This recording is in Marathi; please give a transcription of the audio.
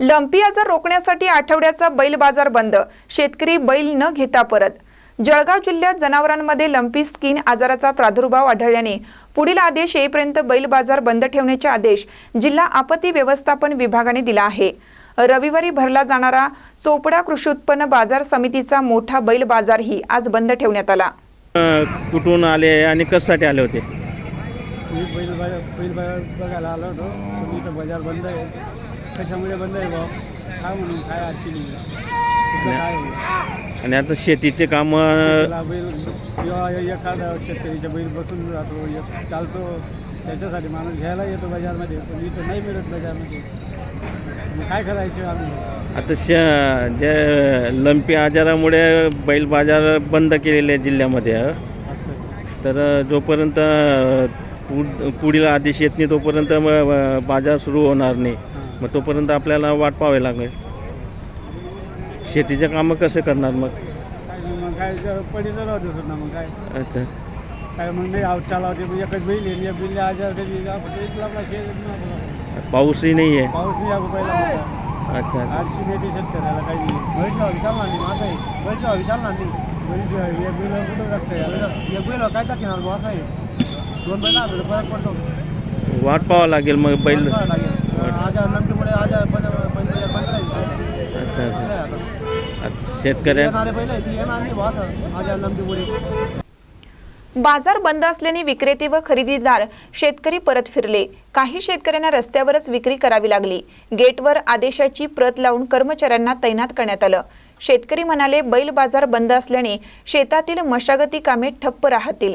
लंपी आजार रोखण्यासाठी आठवड्याचा बैल बाजार बंद. शेतकरी बैल न घेता परत. जळगाव जिल्ह्यात जनावरांमध्ये लंपी स्किन आजाराचा प्रादुर्भाव आढळल्याने पुढील आदेश येईपर्यंत बैल बाजार बंद ठेवण्याचे आदेश जिल्हा आपत्ती व्यवस्थापन विभागाने दिला आहे. रविवारी भरला जाणारा चोपडा कृषी उत्पन्न बाजार समितीचा मोठा बैल बाजारही आज बंद ठेवण्यात आला. कुठून आले आणि कशासाठी आले होते? मी बैल बाजार बैल बाजार बघायला आलो होतो. पण इथं बाजार बंद आहे. कशामुळे बंद आहे भाऊ? काय म्हणून? काय अडचणी काय? आणि आता शेतीचे काम त्याला बैल किंवा एखादा शेतकरीच्या बैल बसून राहतो एक चालतो त्याच्यासाठी माणूस घ्यायला येतो बाजारमध्ये पण इथं नाही मिळत बाजारमध्ये. मग काय करायचं आम्ही? आता श जे लंपी आजारामुळे बैल बाजार बंद केलेले आहे जिल्ह्यामध्ये तर जोपर्यंत पुढ पुढील आदेश येत नाही तोपर्यंत म- बाजार सुरू होणार नाही. मग तोपर्यंत आपल्याला वाट पाहावी लागेल. शेतीचे कामं कसे करणार मग? काय मग काय पडीचं राहतो सुद्धा मग काय. अच्छा. काय मग नाही आव चालावते मग एकच बैल आहे एक बैल आजार कधी आपण एक लावला शेत आपला पाऊसही नाही आहे. पाऊस नाही आपण पहिला मोठा. अच्छा शेतकऱ्याला काही नाही. बैलचा विचारणार नाही माझा आहे. बैलचा विचारणार नाही. बैलशिवाय एक बैल कुठं लागतं एक बैल काय टाकणार मग असं आहे. दोन बैल फरक पडतो. वाट पाहावं लागेल मग बैल. लागेल. आज नंबीमुळे आज. अच्छा आता? शेतकऱ्या बाजार बंद असल्याने विक्रेते व खरेदीदार शेतकरी परत फिरले. काही शेतकऱ्यांना रस्त्यावरच विक्री करावी लागली. गेटवर आदेशाची प्रत लावून कर्मचाऱ्यांना तैनात करण्यात आलं. शेतकरी म्हणाले बैल बाजार बंद असल्याने शेतातील मशागती कामे ठप्प राहतील.